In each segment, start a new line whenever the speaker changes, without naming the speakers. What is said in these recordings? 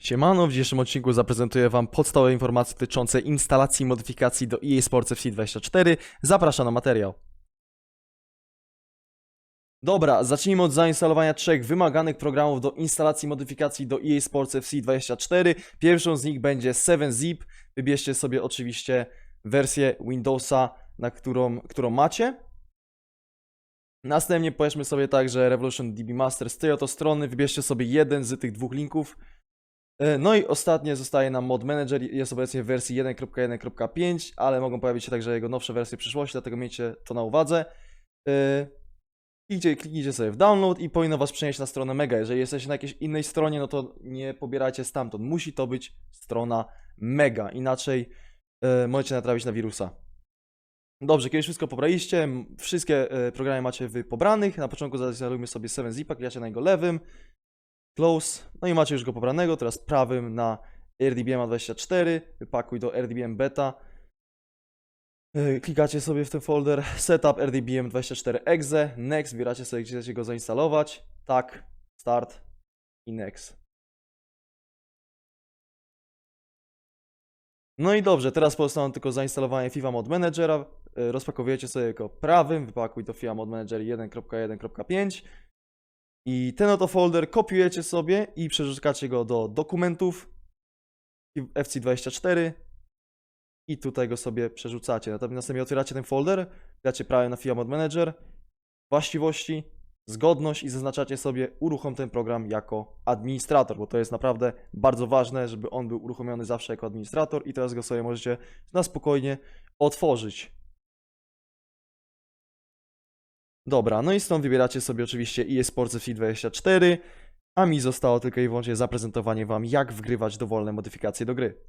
Siemano, w dzisiejszym odcinku zaprezentuję Wam podstawowe informacje dotyczące instalacji i modyfikacji do EA Sports FC 24. Zapraszam na materiał. Dobra, zacznijmy od zainstalowania trzech wymaganych programów do instalacji i modyfikacji do EA Sports FC 24. Pierwszą z nich będzie 7zip. Wybierzcie sobie oczywiście wersję Windowsa, na którą, którą macie. Następnie powiedzmy sobie także Revolution DB Master z tej oto strony. Wybierzcie sobie jeden z tych dwóch linków. E, No i ostatnie zostaje nam Mod Manager, jest obecnie w wersji 1.1.5, ale mogą pojawić się także jego nowsze wersje w przyszłości, dlatego miejcie to na uwadze. E, Kliknijcie, kliknijcie sobie w download i powinno was przenieść na stronę Mega. Jeżeli jesteście na jakiejś innej stronie, no to nie pobierajcie stamtąd. Musi to być strona Mega, inaczej e, możecie natrafić na wirusa. Dobrze, kiedy już wszystko pobraliście, wszystkie programy macie wy pobranych. Na początku zainstalujmy sobie 7zipa, klikacie na jego lewym, close, no i macie już go pobranego, teraz prawym na RDBM 24, wypakuj do RDBM beta. Yy, Klikacie sobie w ten folder setup RDBM 24 exe, next, wybieracie sobie gdzie chcecie go zainstalować, tak, start i next. No i dobrze, teraz pozostało tylko zainstalowanie FIFA Mod Managera. Yy, Rozpakowujecie sobie go prawym, wypakuj do FIFA Mod Manager 1.1.5. I ten oto folder kopiujecie sobie i przerzucacie go do dokumentów i FC24 i tutaj go sobie przerzucacie. Następnie otwieracie ten folder, dacie prawem na FIFA Mod Manager, właściwości, zgodność i zaznaczacie sobie uruchom ten program jako administrator, bo to jest naprawdę bardzo ważne, żeby on był uruchomiony zawsze jako administrator i teraz go sobie możecie na spokojnie otworzyć. Dobra, no i stąd wybieracie sobie oczywiście EA Sports FC 24, a mi zostało tylko i wyłącznie zaprezentowanie Wam, jak wgrywać dowolne modyfikacje do gry.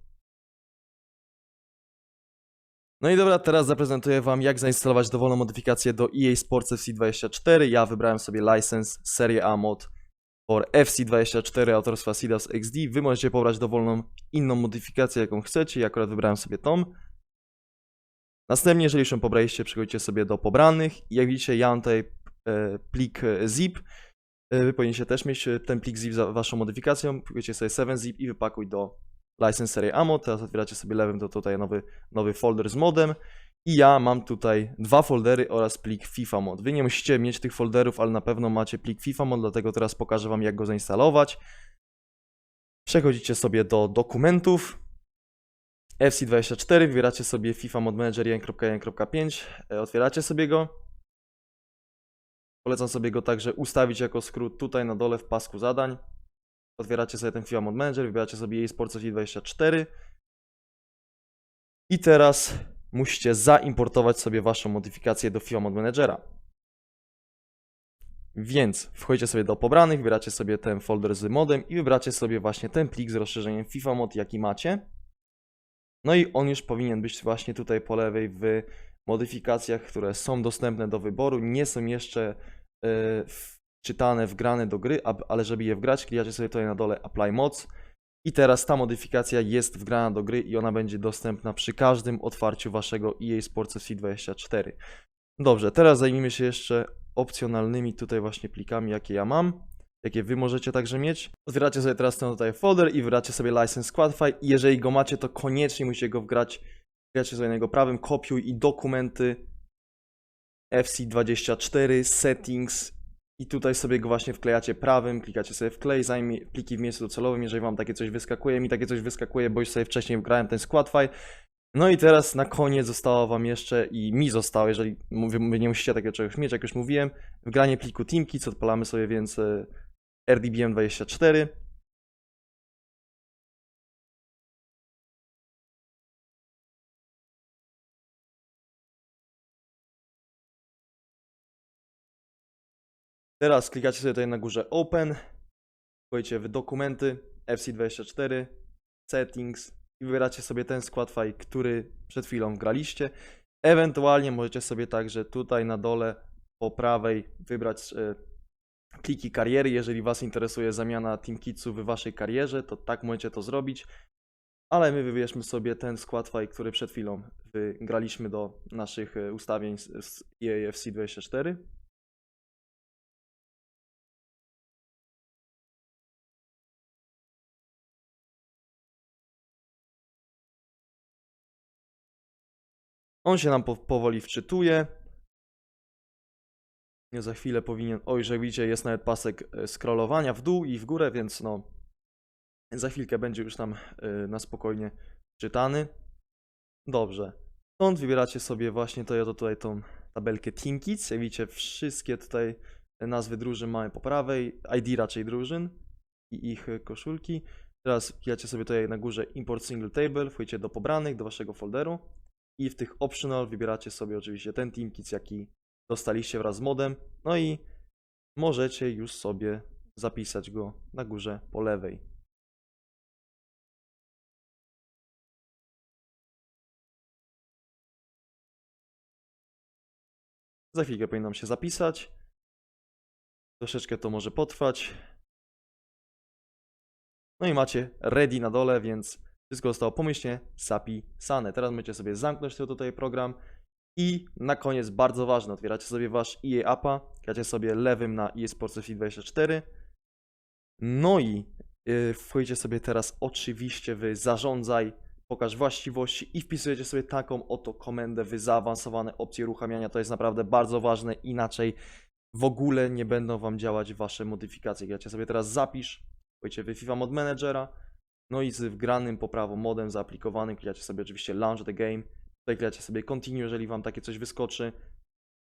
No i dobra, teraz zaprezentuję Wam, jak zainstalować dowolną modyfikację do EA Sports FC 24. Ja wybrałem sobie license Serie A mod for FC24 autorstwa Sidas XD. Wy możecie pobrać dowolną inną modyfikację, jaką chcecie. Ja akurat wybrałem sobie tą. Następnie, jeżeli już ją pobraliście, przechodzicie sobie do pobranych. Jak widzicie, ja mam tutaj e, plik e, zip. E, Wy powinniście też mieć ten plik zip za waszą modyfikacją. Wpiszcie sobie 7zip i wypakuj do license AMO. Teraz otwieracie sobie lewym to tutaj nowy, nowy folder z modem. I ja mam tutaj dwa foldery oraz plik FIFA mod. Wy nie musicie mieć tych folderów, ale na pewno macie plik FIFA mod, dlatego teraz pokażę wam jak go zainstalować. Przechodzicie sobie do dokumentów. FC24, wybieracie sobie FIFA Mod Manager 1.1.5, e, otwieracie sobie go. Polecam sobie go także ustawić jako skrót tutaj na dole w pasku zadań. Otwieracie sobie ten FIFA Mod Manager, wybieracie sobie jej Sports 24. I teraz musicie zaimportować sobie waszą modyfikację do FIFA Mod Managera. Więc wchodzicie sobie do pobranych, wybieracie sobie ten folder z modem i wybracie sobie właśnie ten plik z rozszerzeniem FIFA Mod, jaki macie. No i on już powinien być właśnie tutaj po lewej w modyfikacjach, które są dostępne do wyboru. Nie są jeszcze y, wczytane, wgrane do gry, ale żeby je wgrać, klikacie sobie tutaj na dole Apply Mods. I teraz ta modyfikacja jest wgrana do gry i ona będzie dostępna przy każdym otwarciu waszego EA Sports FC 24. Dobrze, teraz zajmijmy się jeszcze opcjonalnymi tutaj właśnie plikami, jakie ja mam, jakie wy możecie także mieć. Otwieracie sobie teraz ten tutaj folder i wybracie sobie license Squadify i jeżeli go macie, to koniecznie musicie go wgrać. Klikacie sobie na jego prawym, kopiuj i dokumenty FC24 settings i tutaj sobie go właśnie wklejacie prawym, klikacie sobie wklej, zajmie pliki w miejscu docelowym, jeżeli wam takie coś wyskakuje, mi takie coś wyskakuje, bo już sobie wcześniej wgrałem ten skład file. No i teraz na koniec zostało wam jeszcze i mi zostało, jeżeli nie musicie takiego czegoś mieć, jak już mówiłem, wgranie pliku Teamki, co odpalamy sobie więc e, RDBM24. Teraz klikacie sobie tutaj na górze Open, wchodzicie w dokumenty FC24, Settings i wybieracie sobie ten skład file, który przed chwilą graliście. Ewentualnie możecie sobie także tutaj na dole po prawej wybrać kliki kariery. Jeżeli Was interesuje zamiana TeamKitsu w Waszej karierze, to tak możecie to zrobić. Ale my wybierzmy sobie ten skład file, który przed chwilą wygraliśmy do naszych y, ustawień z EAFC 24. On się nam powoli wczytuje. Za chwilę powinien. Oj, że widzicie, jest nawet pasek e, scrollowania w dół i w górę, więc no. Za chwilkę będzie już tam e, na spokojnie czytany. Dobrze. Stąd wybieracie sobie właśnie to, to tutaj tą tabelkę Kits. Jak widzicie, wszystkie tutaj nazwy drużyn mamy po prawej, ID raczej drużyn i ich koszulki. Teraz klikacie sobie tutaj na górze Import Single Table, wchodzicie do pobranych, do waszego folderu i w tych Optional wybieracie sobie oczywiście ten Team Kits, jaki dostaliście wraz z modem. No i możecie już sobie zapisać go na górze po lewej. Za chwilkę powinnam się zapisać. Troszeczkę to może potrwać. No i macie ready na dole, więc wszystko zostało pomyślnie zapisane. Teraz możecie sobie zamknąć tutaj program i na koniec bardzo ważne, otwieracie sobie wasz EA Appa, klikacie sobie lewym na EA Sports FC 24. No i yy, wchodzicie sobie teraz oczywiście w zarządzaj, pokaż właściwości i wpisujecie sobie taką oto komendę w zaawansowane opcje uruchamiania. To jest naprawdę bardzo ważne, inaczej w ogóle nie będą wam działać wasze modyfikacje. Klikacie sobie teraz zapisz, wchodzicie w FIFA Mod Managera, no i z wgranym po prawo modem zaaplikowanym klikacie sobie oczywiście Launch the Game. Tutaj klikacie sobie Continue, jeżeli Wam takie coś wyskoczy.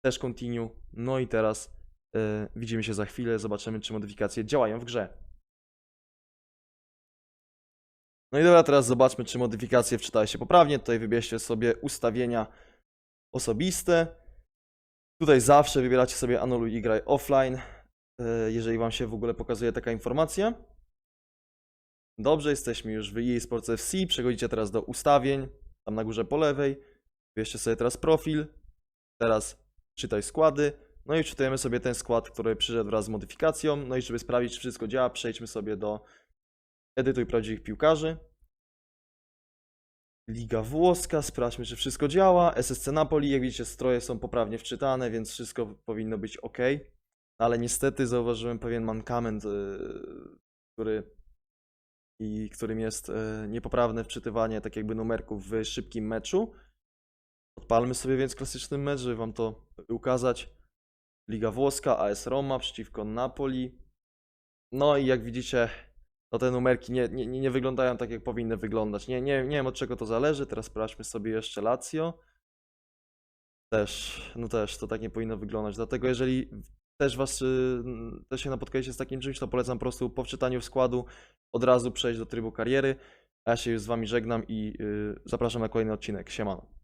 Też Continue. No i teraz e, widzimy się za chwilę, zobaczymy, czy modyfikacje działają w grze. No i dobra, teraz zobaczmy, czy modyfikacje wczytały się poprawnie. Tutaj wybierzcie sobie ustawienia osobiste. Tutaj zawsze wybieracie sobie anuluj i graj offline, e, jeżeli Wam się w ogóle pokazuje taka informacja. Dobrze, jesteśmy już w EA Sports FC. Przechodzicie teraz do ustawień, tam na górze po lewej. Wybierzcie sobie teraz profil. Teraz czytaj składy. No i czytajemy sobie ten skład, który przyszedł wraz z modyfikacją. No i żeby sprawdzić, czy wszystko działa, przejdźmy sobie do edytuj prawdziwych piłkarzy. Liga włoska, sprawdźmy, czy wszystko działa. SSC Napoli, jak widzicie, stroje są poprawnie wczytane, więc wszystko powinno być ok. Ale niestety zauważyłem pewien mankament, yy, który i którym jest e, niepoprawne wczytywanie tak jakby numerków w szybkim meczu. Odpalmy sobie więc klasyczny mecz, żeby wam to ukazać. Liga włoska, AS Roma przeciwko Napoli. No i jak widzicie, to te numerki nie, nie, nie wyglądają tak, jak powinny wyglądać. Nie, nie, nie wiem od czego to zależy. Teraz sprawdźmy sobie jeszcze Lazio. Też, no też, to tak nie powinno wyglądać. Dlatego jeżeli też was y, też się napotkaliście z takim czymś, to polecam po prostu po wczytaniu składu od razu przejść do trybu kariery. A ja się już z wami żegnam i y, zapraszam na kolejny odcinek. Siemano.